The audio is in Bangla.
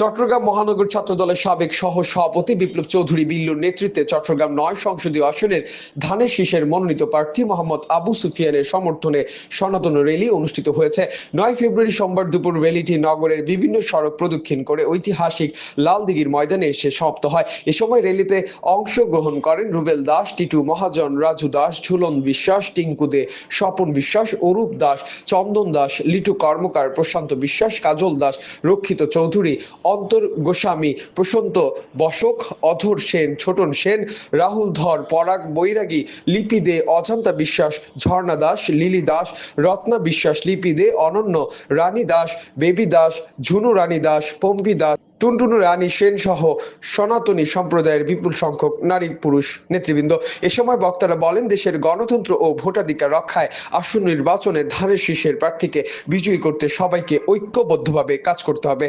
চট্টগ্রাম মহানগর ছাত্র দলের সাবেক সহ সভাপতি বিপ্লব চৌধুরী বিল্লুর নেতৃত্বে চট্টগ্রাম নয় সংসদীয় আসনের ধানের শীষের মনোনীত প্রার্থী মোহাম্মদ আবু সুফিয়ানের সমর্থনে সনাতন র্যালি অনুষ্ঠিত হয়েছে। নয় ফেব্রুয়ারি সোমবার দুপুর র্যালিটি নগরের বিভিন্ন সড়ক প্রদক্ষিণ করে ঐতিহাসিক লালদিঘির ময়দানে এসে সমাপ্ত হয়। এ সময় র্যালিতে অংশগ্রহণ করেন রুবেল দাস, টিটু মহাজন, রাজু দাস, ঝুলন বিশ্বাস, টিঙ্কু দে, স্বপন বিশ্বাস, অরূপ দাস, চন্দন দাস, লিটু কর্মকার, প্রশান্ত বিশ্বাস, কাজল দাস, রক্ষিত চৌধুরী অন্তর গোস্বামী, প্রশান্ত বসক অধর সেন, ছোটন সেন, রাহুল ধর, পরাগ বৈরাগী, লিপি দে, অজান্তা বিশ্বাস, ঝর্ণা দাস, লিলি দাস, রত্না বিশ্বাস, লিপি দে, অনন্য রানী দাস, বেবি দাস, ঝুনু রানী দাস, পম্পি দাস, টুনটুনু রানী, সেন সহ সনাতনী সম্প্রদায়ের বিপুল সংখ্যক নারী পুরুষ নেতৃবৃন্দ। এ সময় বক্তারা বলেন, দেশের গণতন্ত্র ও ভোটাধিকার রক্ষায় আসন্ন নির্বাচনে ধানের শীষের প্রার্থীকে বিজয়ী করতে সবাইকে ঐক্যবদ্ধভাবে কাজ করতে হবে।